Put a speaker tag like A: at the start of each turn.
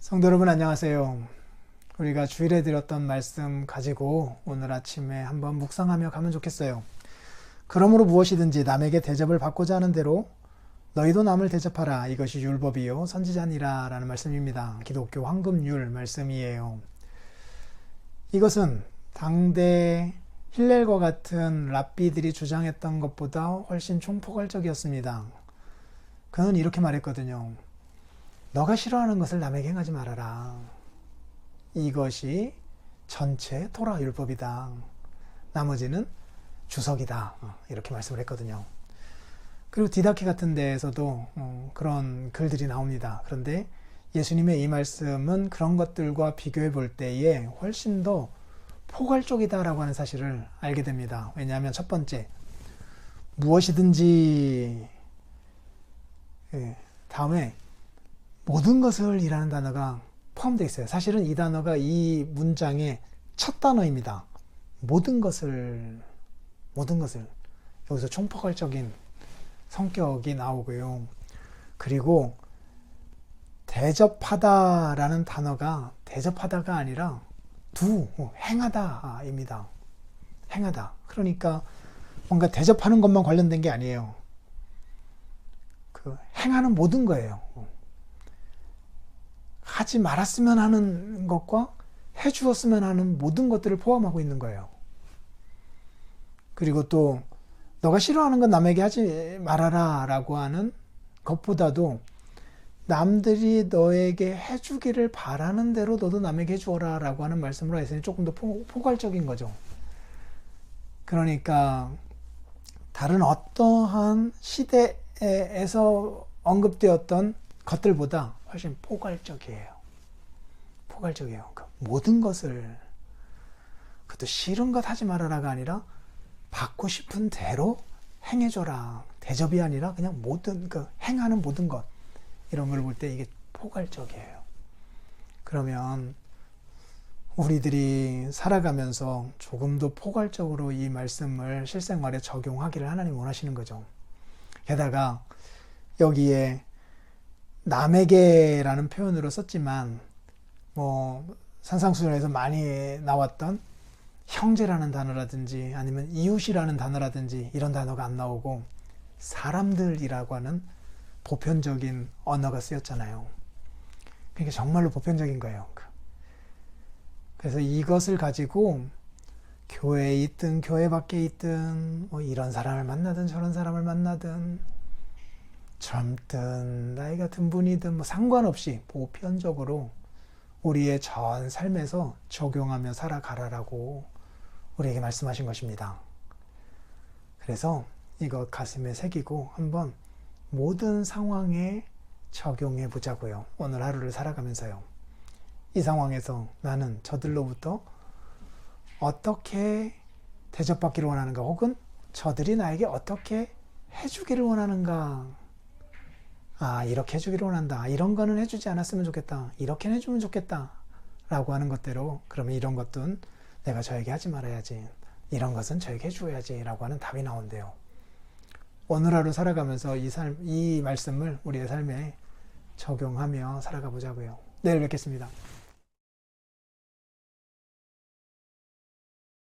A: 성도 여러분 안녕하세요. 우리가 주일에 드렸던 말씀 가지고 오늘 아침에 한번 묵상하며 가면 좋겠어요. 그러므로 무엇이든지 남에게 대접을 받고자 하는 대로 너희도 남을 대접하라. 이것이 율법이요 선지자니라 라는 말씀입니다. 기독교 황금율 말씀이에요. 이것은 당대 힐렐과 같은 랍비들이 주장했던 것보다 훨씬 총포괄적이었습니다. 그는 이렇게 말했거든요. 너가 싫어하는 것을 남에게 행하지 말아라. 이것이 전체 토라 율법이다. 나머지는 주석이다. 어, 이렇게 말씀을 했거든요. 그리고 디다케 같은 데에서도 어, 그런 글들이 나옵니다. 그런데 예수님의 이 말씀은 그런 것들과 비교해 볼 때에 훨씬 더 포괄적이다라고 하는 사실을 알게 됩니다. 왜냐하면 첫 번째, 무엇이든지, 예, 다음에 모든 것을 이라는 단어가 포함되어 있어요. 사실은 이 단어가 이 문장의 첫 단어입니다. 모든 것을, 모든 것을. 여기서 총포괄적인 성격이 나오고요. 그리고 대접하다라는 단어가 대접하다가 아니라 두, 행하다입니다. 행하다. 그러니까 뭔가 대접하는 것만 관련된 게 아니에요. 그 행하는 모든 거예요. 하지 말았으면 하는 것과 해 주었으면 하는 모든 것들을 포함하고 있는 거예요. 그리고 또 너가 싫어하는 건 남에게 하지 말아라 라고 하는 것보다도 남들이 너에게 해주기를 바라는 대로 너도 남에게 해주어라 라고 하는 말씀으로 했으니 조금 더 포, 포괄적인 거죠. 그러니까 다른 어떠한 시대에서 언급되었던 것들보다 훨씬 포괄적이에요. 포괄적이에요. 그 모든 것을 그것도 싫은 것 하지 말아라가 아니라 받고 싶은 대로 행해줘라. 대접이 아니라 그냥 모든 그 행하는 모든 것 이런 걸 볼 때 이게 포괄적이에요. 그러면 우리들이 살아가면서 조금 더 포괄적으로 이 말씀을 실생활에 적용하기를 하나님 원하시는 거죠. 게다가 여기에 남에게라는 표현으로 썼지만 뭐 산상수훈에서 많이 나왔던 형제라는 단어라든지 아니면 이웃이라는 단어라든지 이런 단어가 안 나오고 사람들이라고 하는 보편적인 언어가 쓰였잖아요. 그러니까 정말로 보편적인 거예요. 그래서 이것을 가지고 교회에 있든 교회 밖에 있든 뭐 이런 사람을 만나든 저런 사람을 만나든 젊든 나이가 든 분이든 뭐 상관없이 보편적으로 우리의 전 삶에서 적용하며 살아가라라고 우리에게 말씀하신 것입니다. 그래서 이거 가슴에 새기고 한번 모든 상황에 적용해 보자고요. 오늘 하루를 살아가면서요. 이 상황에서 나는 저들로부터 어떻게 대접받기를 원하는가 혹은 저들이 나에게 어떻게 해주기를 원하는가 아, 이렇게 해주기를 원한다. 이런 거는 해주지 않았으면 좋겠다. 이렇게 해주면 좋겠다. 라고 하는 것대로, 그러면 이런 것도 내가 저에게 하지 말아야지. 이런 것은 저에게 해줘야지. 라고 하는 답이 나온대요. 오늘 하루 살아가면서 이 삶, 이 말씀을 우리의 삶에 적용하며 살아가 보자고요. 내일 뵙겠습니다.